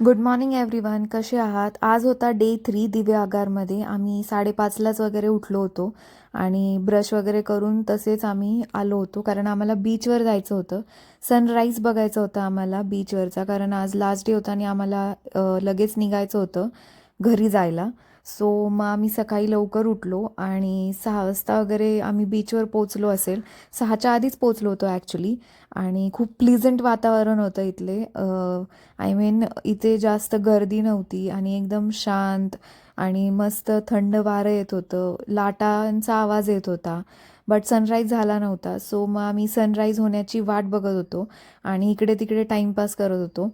Good morning everyone कसे आहात? आज होता डे थ्री दिव्य आगारमध्ये. आम्ही साडेपाचलाच वगैरे उठलो होतो आणि ब्रश वगैरे करून तसेच आम्ही आलो होतो कारण आम्हाला बीचवर जायचं होतं. सनराईज बघायचं होतं आम्हाला बीचवरचा कारण आज लास्ट डे होता आणि आम्हाला लगेच निघायचं होतं घरी जायला. सो मग आम्ही सकाळी लवकर उठलो आणि सहा वाजता वगैरे आम्ही बीचवर पोचलो असेल. सहाच्या आधीच पोचलो होतो ॲक्च्युली आणि खूप प्लिझंट वातावरण होतं इथले. आय मीन इथे जास्त गर्दी नव्हती आणि एकदम शांत आणि मस्त थंड वारं येत होतं. लाटांचा आवाज येत होता बट सनराईज झाला नव्हता. सो मग आम्ही सनराईज होण्याची वाट बघत होतो आणि इकडे तिकडे टाईमपास करत होतो.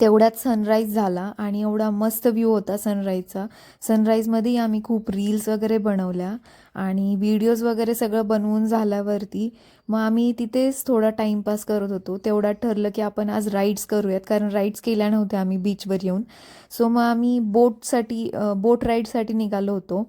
तेवढ्यात सनराईज झाला आणि एवढा मस्त व्ह्यू होता सनराईजचा सनराईजमध्येही आम्ही खूप रील्स वगैरे बनवल्या आणि व्हिडिओज वगैरे सगळं बनवून झाल्यावरती मग आम्ही तिथेच थोडा टाईमपास करत होतो. तेवढा ठरलं की आपण आज राईड्स करूयात कारण राईड्स केल्या नव्हत्या आम्ही बीचवर येऊन. सो मग आम्ही बोटसाठी बोट राईडसाठी निघालो होतो.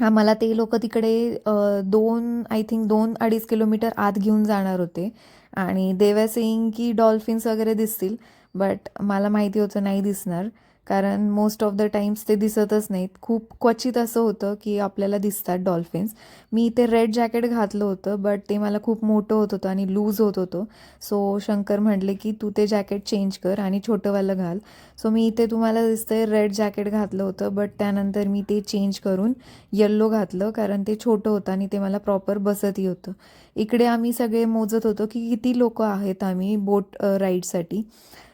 आम्हाला ते लोक तिकडे दोन आय थिंक दोन अडीच किलोमीटर आत घेऊन जाणार होते. आणि देव्या सेईंग की डॉल्फिन्स वगैरे दिसतील. बट मला माहिती होतं नाही दिसणार. कारण मोस्ट ऑफ द टाइम्स ते दिसतच नाहीत. खूप क्वचित असं होतं की आपल्याला दिसतात डॉल्फिन्स मी ते रेड जॅकेट घातलं होतं बट ते मला खूप मोठं होत होतं आणि लूज होत होतं. सो शंकर म्हटले की तू ते जॅकेट चेंज कर आणि छोटंवालं घाल. सो मी इथे तुम्हाला दिसतंय रेड जॅकेट घातलं होतं बट त्यानंतर मी ते चेंज करून येल्लो घातलं कारण ते छोटं होतं आणि ते मला प्रॉपर बसतही होतं. इकडे आम्ही सगळे मोजत होतो की किती लोक आहेत आम्ही बोट राईडसाठी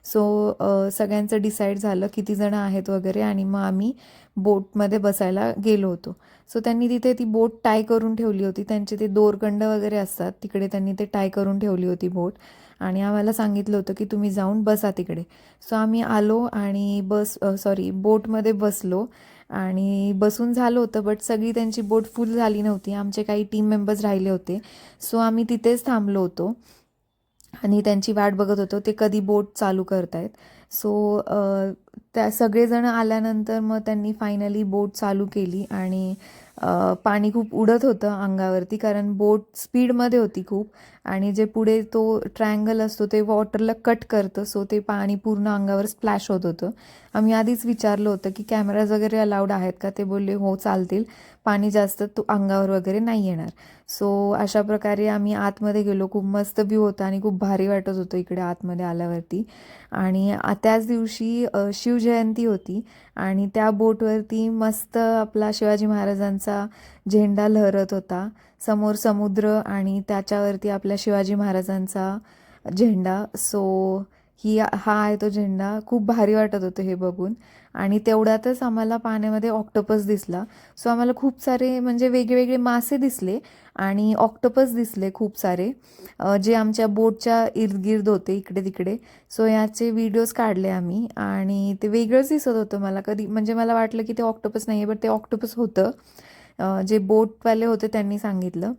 सो सगळ्यांचं डिसाईड झालं किती जणं आहेत वगैरे आणि मग आम्ही बोटमध्ये बसायला गेलो होतो. सो त्यांनी तिथे ती बोट टाय करून ठेवली होती. त्यांचे ते दोरखंड वगैरे असतात तिकडे त्यांनी ते टाय करून ठेवली होती बोट आणि आम्हाला सांगितलं होतं की तुम्ही जाऊन बसा तिकडे. सो आम्ही आलो आणि बस सॉरी बोटमध्ये बसलो आणि बसून झालं होतं बट सगळी त्यांची बोट फुल झाली नव्हती. आमचे काही टीम मेंबर्स राहिले होते. सो आम्ही तिथेच थांबलो होतो. आणि त्यांची वाट बघत होतो ते कधी बोट चालू करतायत. सो त्या सगळेजण आल्यानंतर मग त्यांनी फायनली बोट चालू केली आणि पाणी खूप उडत होतं अंगावरती कारण बोट स्पीडमध्ये होती खूप आणि जे पुढे तो ट्रायंगल असतो ते वॉटरला कट करतं सो ते पाणी पूर्ण अंगावर स्प्लॅश होत होतं. आम्ही आधीच विचारलं होतं की कॅमेराज वगैरे अलाउड आहेत का? ते बोलले हो चालतील. पाणी जास्त तू अंगावर वगैरे नाही येणार. सो अशा प्रकारे आम्ही आतमध्ये गेलो. खूप मस्त व्ह्यू होता आणि खूप भारी वाटत होतं इकडे आतमध्ये आल्यावरती. आणि त्याच दिवशी शिवजयंती होती आणि त्या बोटवरती मस्त आपला शिवाजी महाराजांचा झेंडा लहरत होता. समोर समुद्र आणि त्याच्यावरती आपल्या शिवाजी महाराजांचा झेंडा. सो ही हा आहे तो झेंडा खूप भारी वाटत होतं हे बघून. आणि तेवढ्यातच आम्हाला पाण्यामध्ये ऑक्टोपस दिसला. सो आम्हाला खूप सारे म्हणजे वेगवेगळे मासे दिसले आणि ऑक्टोपस दिसले खूप सारे. जे आमच्या बोटच्या इर्दगिर्द होते इकडे तिकडे सो याचे व्हिडिओज काढले आम्ही आणि ते वेगळंच दिसत होतं मला. कधी म्हणजे मला वाटलं की ते ऑक्टोपस नाही आहे बट ते ऑक्टोपस होतं. जे बोटवाले होते त्यांनी सांगितलं.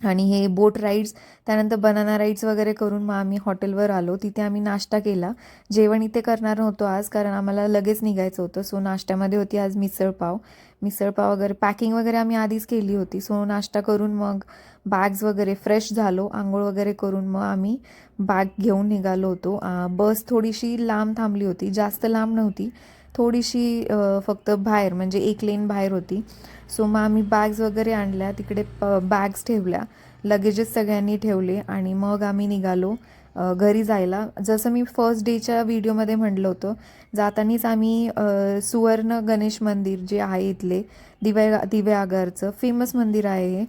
आणि हे बोट राईड्स त्यानंतर बनाना राईड्स वगैरे करून मग आम्ही हॉटेलवर आलो. तिथे आम्ही नाश्ता केला. जेवण इथे करणार नव्हतो आज कारण आम्हाला लगेच निघायचं होतं. सो नाश्त्यामध्ये होती आज मिसळपाव मिसळपाव वगैरे पॅकिंग वगैरे आम्ही आधीच केली होती. सो नाश्ता करून मग बॅग्स वगैरे फ्रेश झालो. आंघोळ वगैरे करून मग आम्ही बॅग घेऊन निघालो होतो. बस थोडीशी लांब थांबली होती. जास्त लांब नव्हती. थोडीशी फक्त बाहेर म्हणजे एक लेन बाहेर होती. सो मग आम्ही बॅग्स वगैरे आणल्या तिकडे बॅग्स ठेवल्या लगेजेस सगळ्यांनी ठेवले आणि मग आम्ही निघालो घरी जायला. जसं मी फर्स्ट डेच्या व्हिडिओमध्ये म्हटलं होतं जातानीच आम्ही सुवर्ण गणेश मंदिर जे आहे इथले दिव्या दिव्या आगारचं फेमस मंदिर आहे हे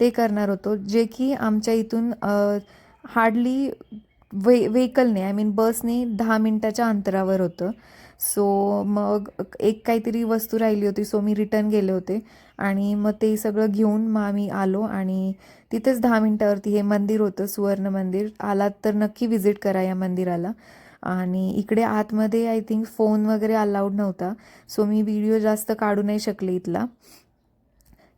ते करणार होतो. जे की आमच्या इथून हार्डली वे व्हेकलने आय मीन बसने दहा मिनटाच्या अंतरावर होतं. सो मग एक काहीतरी वस्तू राहिली होती सो मी रिटर्न गेले होते. आणि मग ते सगळं घेऊन मग आम्ही आलो आणि तिथेच दहा मिनटावरती हे मंदिर होतं सुवर्ण मंदिर. आलात तर नक्की विजिट करा या मंदिराला. आणि इकडे आतमध्ये आय थिंक फोन वगैरे अलाउड नव्हता. सो मी व्हिडिओ जास्त काढू नाही शकले इथला.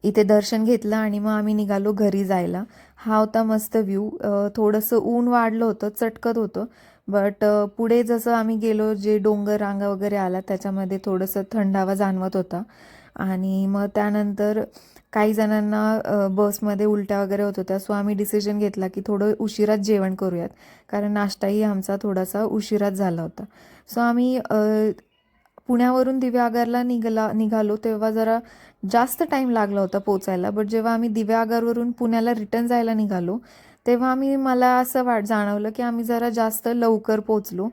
इथे दर्शन घेतलं आणि मग आम्ही निघालो घरी जायला. हा होता मस्त व्ह्यू थोडंसं ऊन वाढलं होतं चटकत होतं. बट पुढे जसं आम्ही गेलो जे डोंगर रांगा वगैरे आला त्याच्यामध्ये थोडंसं थंडावा जाणवत होता. आणि मग त्यानंतर काही जणांना बसमध्ये उलट्या वगैरे होत होत्या. सो आम्ही डिसिजन घेतला की थोडं उशिराच जेवण करूयात. कारण नाश्ताही आमचा थोडासा उशिराच झाला होता. सो आम्ही पुण्यावरून दिव्यागरला निघाला निघालो तेव्हा जरा जास्त टाईम लागला होता पोचायला. बट जेव्हा आम्ही दिव्यागरवरून पुण्याला रिटर्न जायला निघालो तेव्हा आम्ही मला असं वाट जाणवलं की आम्ही जरा जास्त लवकर पोचलो.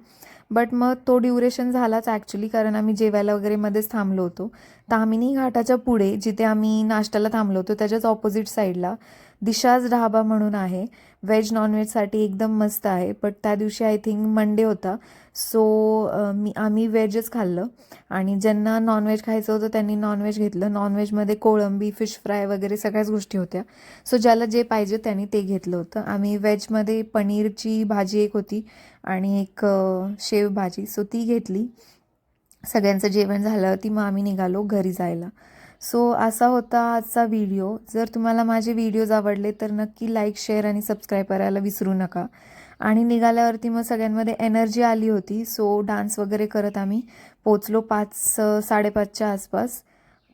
बट मग तो ड्युरेशन झालाच ॲक्च्युली कारण आम्ही जेवायला वगैरे मध्येच थांबलो होतो. तामिनी घाटाच्या पुढे जिथे आम्ही नाश्त्याला थांबलो होतो त्याच्याच ऑपोजिट साईडला दिशाज ढाबा म्हणून आहे. व्हेज नॉनव्हेजसाठी एकदम मस्त आहे बट त्या दिवशी आय थिंक मंडे होता. सो मी आम्ही व्हेजच खाल्लं. आणि ज्यांना नॉनव्हेज खायचं होतं त्यांनी नॉनव्हेज घेतलं. नॉनव्हेजमध्ये कोळंबी फिश फ्राय वगैरे सगळ्याच गोष्टी होत्या. सो ज्याला जे पाहिजे त्यांनी ते घेतलं होतं. आम्ही व्हेजमध्ये पनीरची भाजी एक होती आणि एक शेव भाजी. सो ती घेतली. सगळ्यांचं जेवण झालं ती मग आम्ही निघालो घरी जायला. सो असा होता आजचा व्हिडिओ. जर तुम्हाला माझे व्हिडिओज आवडले तर नक्की लाईक शेअर आणि सबस्क्राईब करायला विसरू नका. आणि निघाल्यावरती मग सगळ्यांमध्ये एनर्जी आली होती सो डान्स वगैरे करत आम्ही पोचलो पाच साडेपाचच्या आसपास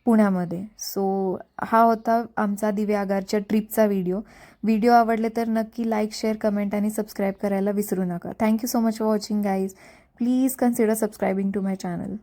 पुण्यामध्ये. सो हा होता आमचा दिव्या आगारच्या ट्रिपचा व्हिडिओ. व्हिडिओ आवडले तर नक्की लाईक शेअर कमेंट आणि सबस्क्राईब करायला विसरू नका. Thank you so much for watching guys please consider subscribing to my channel